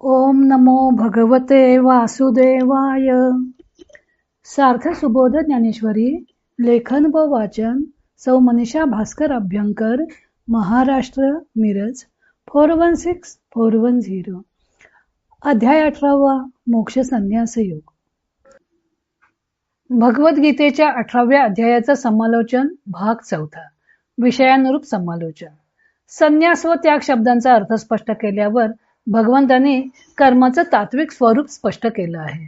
ओम नमो भगवते वासुदेवाय. सार्थ सुबोध ज्ञानेश्वरी लेखन व वाचन सौ Manisha Bhaskar Abhyankar Maharashtra Miraj four one six four one zero. अध्याय अठरावा मोक्ष संन्यास योग. भगवद्गीतेच्या अठराव्या अध्यायाचं समालोचन भाग चौथा. विषयानुरूप समालोचन. संन्यास व त्याग शब्दांचा अर्थ स्पष्ट केल्यावर भगवंताने कर्माचं तात्विक स्वरूप स्पष्ट केलं आहे.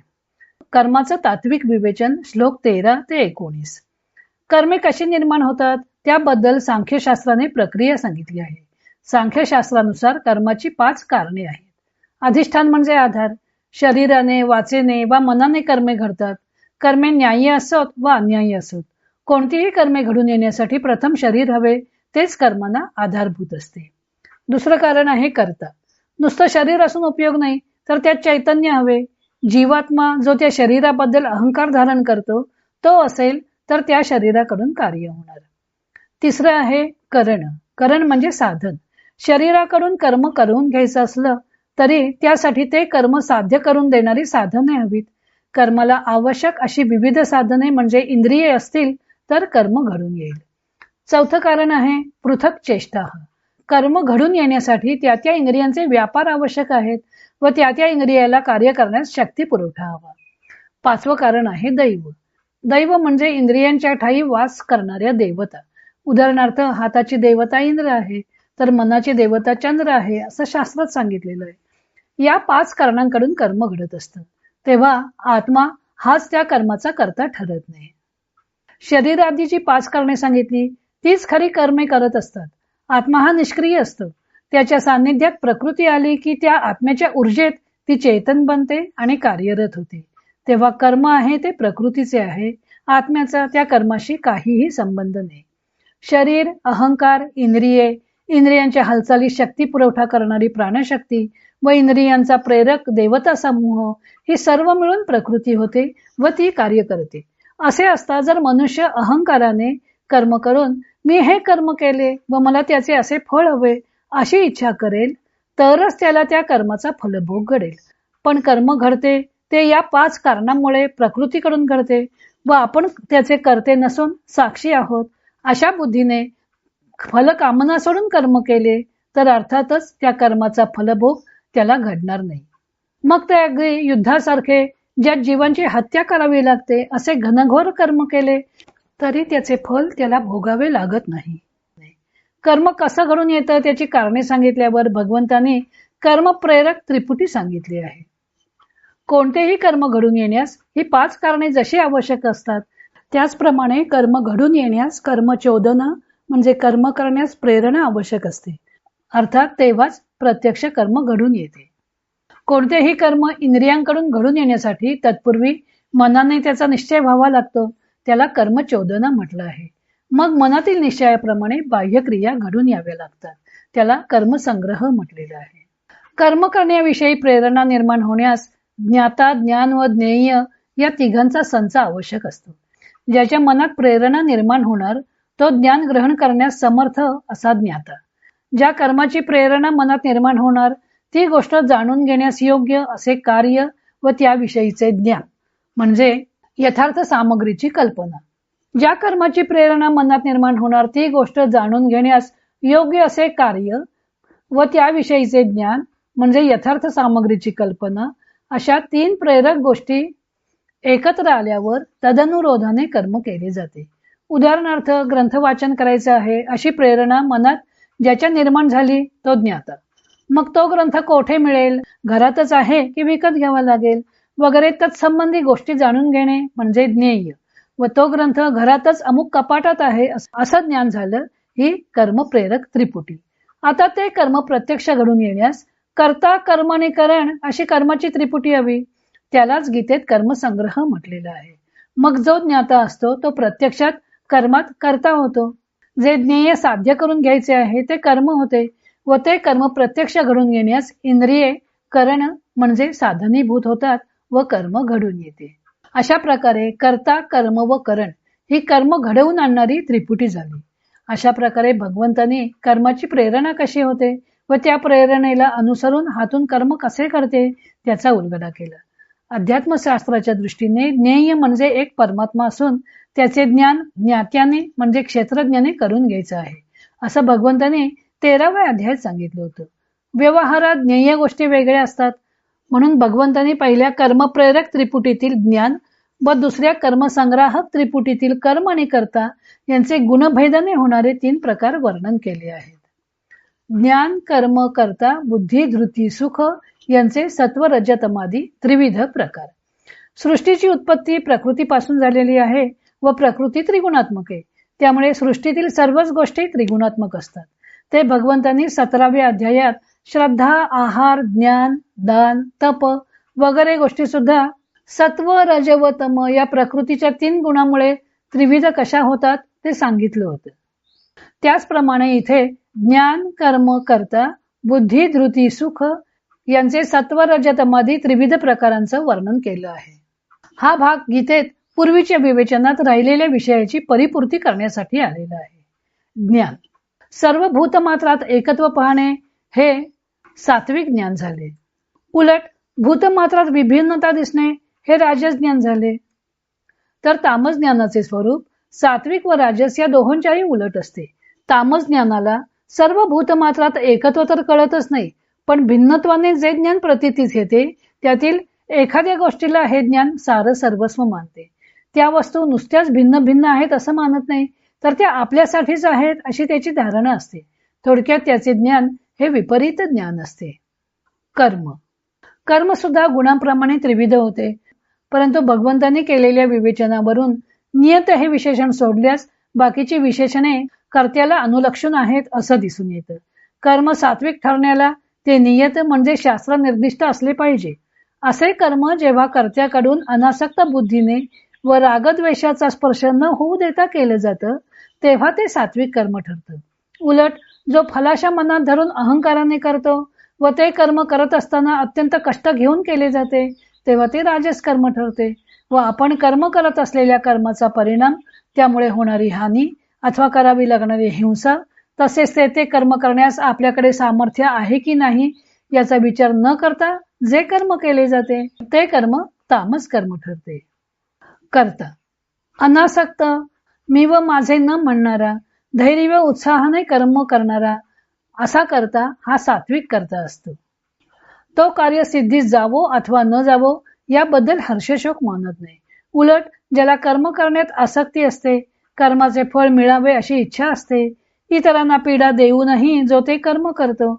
कर्माचं तात्विक विवेचन श्लोक तेरा ते एकोणीस. कर्मे कशी निर्माण होतात? त्याबद्दल सांख्यशास्त्राने प्रक्रिया सांगितली आहे. सांख्यशास्त्रानुसार कर्माची पाच कारणे आहेत. अधिष्ठान म्हणजे आधार. शरीराने वाचेने वा मनाने कर्मे घडतात. कर्मे न्याय्य असोत वा अन्यायी असोत. कोणतीही कर्मे घडून येण्यासाठी प्रथम शरीर हवे तेच कर्मांना आधारभूत असते. दुसरं कारण आहे कर्ता. नुसतं शरीर असून उपयोग नाही तर त्यात चैतन्य हवे. जीवात्मा जो त्या शरीराबद्दल अहंकार धारण करतो तो असेल तर त्या शरीराकडून कार्य होणार. तिसरं आहे करण. करण म्हणजे साधन. शरीराकडून कर्म करून घ्यायचं असलं तरी त्यासाठी ते कर्म साध्य करून देणारी साधने हवीत. कर्माला आवश्यक अशी विविध साधने म्हणजे इंद्रिये असतील तर कर्म घडून येईल. चौथं कारण आहे पृथक चेष्टा कर्म घडून येण्यासाठी त्या त्या इंद्रियांचे व्यापार आवश्यक आहेत व त्या त्या इंद्रियाला कार्य करण्यास शक्ती पुरवठा हवा. पाचवं कारण आहे दैव. दैव म्हणजे इंद्रियांच्या ठाई वास करणाऱ्या देवता. उदाहरणार्थ हाताची देवता इंद्र आहे तर मनाची देवता चंद्र आहे असं शास्त्रात सांगितलेलं आहे. या पाच कारणांकडून कर्म घडत असतं. तेव्हा आत्मा हाच त्या कर्माचा करता ठरत नाही. शरीर जी पाच कारणे सांगितली तीच खरी कर्मे करत असतात. आत्मा हा निष्क्रिय असतो. त्याच्या सान्निध्यात प्रकृती आली की त्या आत्म्याच्या ऊर्जेत ती चेतन बनते आणि कार्यरत होते. तेव्हा कर्म आहे ते प्रकृतीचे आहे. आत्म्याचा त्या कर्माशी काहीही संबंध नाही. शरीर अहंकार इंद्रिये इंद्रियांच्या हालचाली शक्ती पुरवठा करणारी प्राणशक्ती व इंद्रियांचा प्रेरक देवता समूह ही सर्व मिळून प्रकृती होते व ती कार्य करते. असे असता जर मनुष्य अहंकाराने कर्म करून मी हे कर्म केले व मला त्याचे असे फळ हवे अशी इच्छा करेल तरच त्याला त्या कर्माचा फलभोग घडेल. पण कर्म घडते ते या पाच कारणांमुळे प्रकृतीकडून घडते व आपण त्याचे करते नसून साक्षी आहोत. अशा बुद्धीने फल कामना सोडून कर्म केले तर अर्थातच त्या कर्माचा फलभोग त्याला घडणार नाही. मग ते अगदी युद्धासारखे ज्या जीवांची हत्या करावी लागते असे घनघोर कर्म केले तरी त्याचे फल त्याला भोगावे लागत नाही. कर्म कसं घडून येतं त्याची कारणे सांगितल्यावर भगवंताने कर्म प्रेरक त्रिपुटी सांगितली आहे. कोणतेही कर्म घडून येण्यास ही पाच कारणे जशी आवश्यक असतात त्याचप्रमाणे कर्म घडून येण्यास कर्मचोदन म्हणजे कर्म करण्यास प्रेरणा आवश्यक असते. अर्थात तेव्हाच प्रत्यक्ष कर्म घडून येते. कोणतेही कर्म इंद्रियांकडून घडून येण्यासाठी तत्पूर्वी मनाने त्याचा निश्चय व्हावा लागतो. त्याला कर्मचोदना म्हटलं आहे. मग मनातील निश्चयाप्रमाणे बाह्यक्रिया घडून याव्या लागतात. त्याला कर्मसंग्रह म्हटलेला आहे. कर्म करण्याविषयी प्रेरणा निर्माण होण्यास ज्ञाता ज्ञान व ज्ञेय या तिघांचा संच आवश्यक असतो. ज्याच्या मनात प्रेरणा निर्माण होणार तो ज्ञान ग्रहण करण्यास समर्थ असा ज्ञाता. ज्या कर्माची प्रेरणा मनात निर्माण होणार ती गोष्ट जाणून घेण्यास योग्य असे कार्य व त्याविषयीचे ज्ञान. म्हणजे यथार्थ सामग्रीची कल्पना. ज्या कर्माची प्रेरणा मनात निर्माण होणार ती गोष्ट जाणून घेण्यास योग्य असे कार्य व त्याविषयीचे ज्ञान म्हणजे यथार्थ सामग्रीची कल्पना अशा तीन प्रेरक गोष्टी एकत्र आल्यावर तदनुरोधाने कर्म केले जाते. उदाहरणार्थ ग्रंथ वाचन करायचं आहे अशी प्रेरणा मनात ज्याच्या निर्माण झाली तो ज्ञाता. मग तो ग्रंथ कोठे मिळेल? घरातच आहे की विकत घ्यावा लागेल? वगैरे तत्संबंधी गोष्टी जाणून घेणे म्हणजे ज्ञेय. व तो ग्रंथ घरातच अमुक कपाटात आहे असं ज्ञान झालं ही कर्मप्रेरक त्रिपुटी. आता ते कर्म प्रत्यक्ष घडून येण्यास कर्ता कर्माने करण अशी कर्माची त्रिपुटी हवी. त्यालाच गीतेत कर्मसंग्रह म्हटलेला आहे. मग जो ज्ञाता असतो तो प्रत्यक्षात कर्मात करता होतो. जे ज्ञेय साध्य करून घ्यायचे आहे ते कर्म होते. व ते कर्म प्रत्यक्ष घडून येण्यास इंद्रिये करण म्हणजे साधनीभूत होतात. व कर्म घडून येते. अशा प्रकारे कर्ता कर्म व करण ही कर्म घडवून आणणारी त्रिपुटी झाली. अशा प्रकारे भगवंताने कर्माची प्रेरणा कशी होते व त्या प्रेरणेला अनुसरून हातून कर्म कसे करते त्याचा उलगडा केला. अध्यात्मशास्त्राच्या दृष्टीने ज्ञेय म्हणजे एक परमात्मा असून त्याचे ज्ञान ज्ञात्याने म्हणजे क्षेत्रज्ञाने करून घ्यायचं आहे. असं भगवंताने तेराव्या अध्यायात सांगितलं होतं. व्यवहारात ज्ञेय गोष्टी वेगळ्या असतात. म्हणून भगवंतांनी पहिल्या कर्मप्रेरक त्रिपुटीतील ज्ञान व दुसऱ्या कर्मसंग्राहक त्रिपुटीतील कर्म आणि कर्ता यांचे गुणभेदने होणारे तीन प्रकार वर्णन केले आहेत. ज्ञान कर्म कर्ता बुद्धी धृती सुख यांचे सत्व रजतमादी त्रिविध प्रकार. सृष्टीची उत्पत्ती प्रकृतीपासून झालेली आहे व प्रकृती त्रिगुणात्मक आहे. त्यामुळे सृष्टीतील सर्वच गोष्टी त्रिगुणात्मक असतात. ते भगवंतांनी सतराव्या अध्यायात श्रद्धा आहार ज्ञान दान तप वगैरे गोष्टी सुद्धा सत्व रज व तम या प्रकृतीच्या तीन गुणामुळे त्रिविध कशा होतात ते सांगितलं होतं. त्याचप्रमाणे इथे ज्ञान कर्म करता बुद्धी धृती सुख यांचे सत्व रजतमादी त्रिविध प्रकारांचं वर्णन केलं आहे. हा भाग गीतेत पूर्वीच्या विवेचनात राहिलेल्या विषयाची परिपूर्ती करण्यासाठी आलेला आहे. ज्ञान. सर्व भूतमात्रात एकत्व पाहणे हे सात्विक ज्ञान झाले. उलट भूतमात्रात विभिन्नता दिसणे हे राजस ज्ञान झाले. तर तामस ज्ञानाचे स्वरूप सात्विक व राजस या दोहोंच्याही उलट असते. तामस ज्ञानाला सर्व भूतमात्रात एकत्व तर कळतच नाही पण भिन्नत्वाने जे ज्ञान प्रतितीच येते त्यातील एखाद्या गोष्टीला हे ज्ञान सारं सर्वस्व मानते. त्या वस्तू नुसत्याच भिन्न भिन्न आहेत असं मानत नाही तर त्या आपल्यासाठीच आहेत अशी त्याची धारणा असते. थोडक्यात त्याचे ज्ञान हे विपरीत ज्ञान असते. कर्म. कर्म सुद्धा गुणांप्रमाणे त्रिविध होते. परंतु भगवंतांनी केलेल्या विवेचनावरून नियत हे विशेषण सोडल्यास बाकीची विशेषणे कर्त्याला अनुलक्षून आहेत असं दिसून येतं. कर्म सात्विक ठरण्याला ते नियत म्हणजे शास्त्र निर्दिष्ट असले पाहिजे. असे कर्म जेव्हा कर्त्याकडून अनासक्त बुद्धीने व रागद्वेषाचा स्पर्श न होऊ देता केलं जातं तेव्हा ते सात्विक कर्म ठरतं. उलट जो फलाशा मनात धरून अहंकाराने करतो व ते कर्म करत असताना अत्यंत कष्ट घेऊन केले जाते तेव्हा ते राजस कर्म ठरते व आपण कर्म करत असलेल्या कर्माचा परिणाम त्यामुळे होणारी हानी अथवा करावी लागणारी हिंसा तसेच ते ते कर्म करण्यास आपल्याकडे सामर्थ्य आहे की नाही याचा विचार न करता जे कर्म केले जाते ते कर्म तामस कर्म ठरते. करता अनासक्त मी व माझे न म्हणणारा धैर्य व उत्साहाने कर्म करणारा. असा करता हा सात्विक करता असतो. तो कार्य सिद्धीस जावो अथवा न जावो याबद्दल हर्षशोक मानत नाही. उलट ज्याला कर्म करण्यात आसक्ती असते कर्माचे फळ मिळावे अशी इच्छा असते. इतरांना पीडा देऊनही जो ते कर्म करतो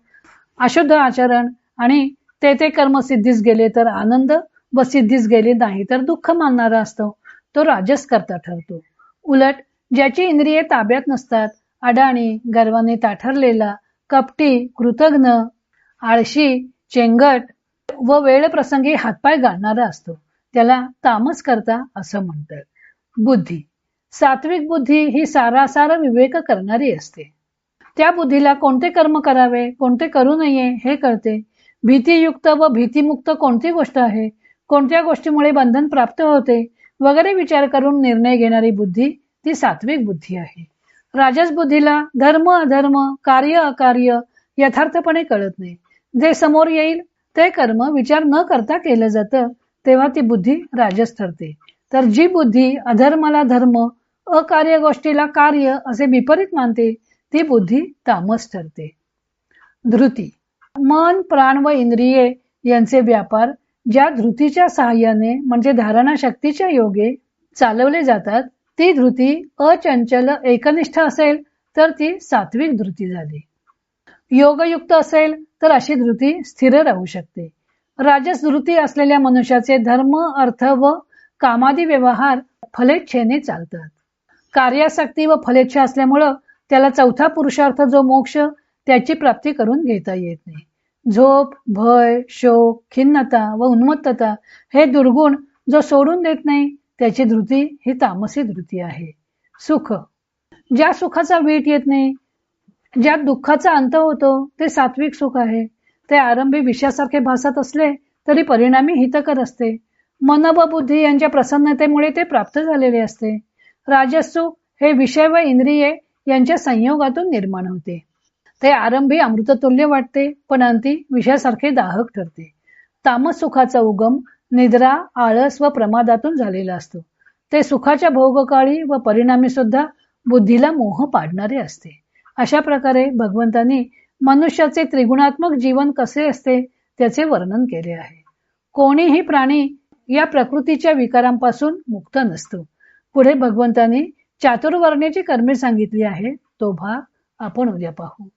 अशुद्ध आचरण आणि ते ते कर्म सिद्धीस गेले तर आनंद व सिद्धीस गेले नाही तर दुःख मानणारा असतो तो राजस करता ठरतो. उलट ज्याची इंद्रिये ताब्यात नसतात अडाणी गर्वाने ताठरलेला कपटी कृतज्ञ आळशी चेंगट व वेळ प्रसंगी हातपाय गाळणारा असतो. त्याला तामस करता असं म्हणतात. बुद्धी. सात्विक बुद्धी ही सारासार विवेक करणारी असते. त्या बुद्धीला कोणते कर्म करावे कोणते करू नये हे कळते. भीतीयुक्त व भीतीमुक्त कोणती गोष्ट आहे कोणत्या गोष्टीमुळे बंधन प्राप्त होते वगैरे विचार करून निर्णय घेणारी बुद्धी ती सात्विक बुद्धी आहे. राजस बुद्धीला धर्म अधर्म कार्य अकार्य यथार्थपणे कळत नाही. जे समोर येईल ते कर्म विचार न करता केलं जातं तेव्हा ती बुद्धी राजस ठरते. तर जी बुद्धी अधर्माला धर्म अकार्य गोष्टीला कार्य असे विपरीत मानते ती बुद्धी तामस ठरते. धृती. मन प्राण व इंद्रिये यांचे व्यापार ज्या धृतीच्या सहाय्याने म्हणजे धारणा शक्तीच्या योगे चालवले जातात ती धृती अचंचल एकनिष्ठ असेल तर ती सात्विक धृती झाली. योगयुक्त असेल तर अशी धृती स्थिर राहू शकते. राजस धृती असलेल्या मनुष्याचे धर्म अर्थ व कामादी व्यवहार फलेच्छेने चालतात. कार्यासक्ती व फलेच्छा असल्यामुळं त्याला चौथा पुरुषार्थ जो मोक्ष त्याची प्राप्ती करून घेता येत नाही. झोप भय शोक खिन्नता व उन्मत्तता हे दुर्गुण जो सोडून देत नाही त्याची धृती ही तामसी धृती आहे. सुख. ज्या सुखाचा वीट येत नाही ज्या दुःखाचा अंत होतो ते सात्विक सुख आहे. ते आरंभी विषयासारखे भासत असले तरी परिणामी हितकर असते. मन व बुद्धी यांच्या प्रसन्नतेमुळे ते प्राप्त झालेले असते. राजसुख हे विषय व इंद्रिये यांच्या संयोगातून निर्माण होते. ते आरंभी अमृततुल्य वाटते पण अंती विषयासारखे दाहक ठरते. तामस सुखाचा उगम निद्रा आळस व प्रमादातून झालेला असतो. ते सुखाच्या भोगकाळी व परिणामी सुद्धा बुद्धीला मोह पाडणारे असते. अशा प्रकारे भगवंतांनी मनुष्याचे त्रिगुणात्मक जीवन कसे असते त्याचे वर्णन केले आहे. कोणीही प्राणी या प्रकृतीच्या विकारांपासून मुक्त नसतो. पुढे भगवंतांनी चातुर्वर्ण्याची कर्मे सांगितली आहे. तो भाग आपण उद्या पाहू.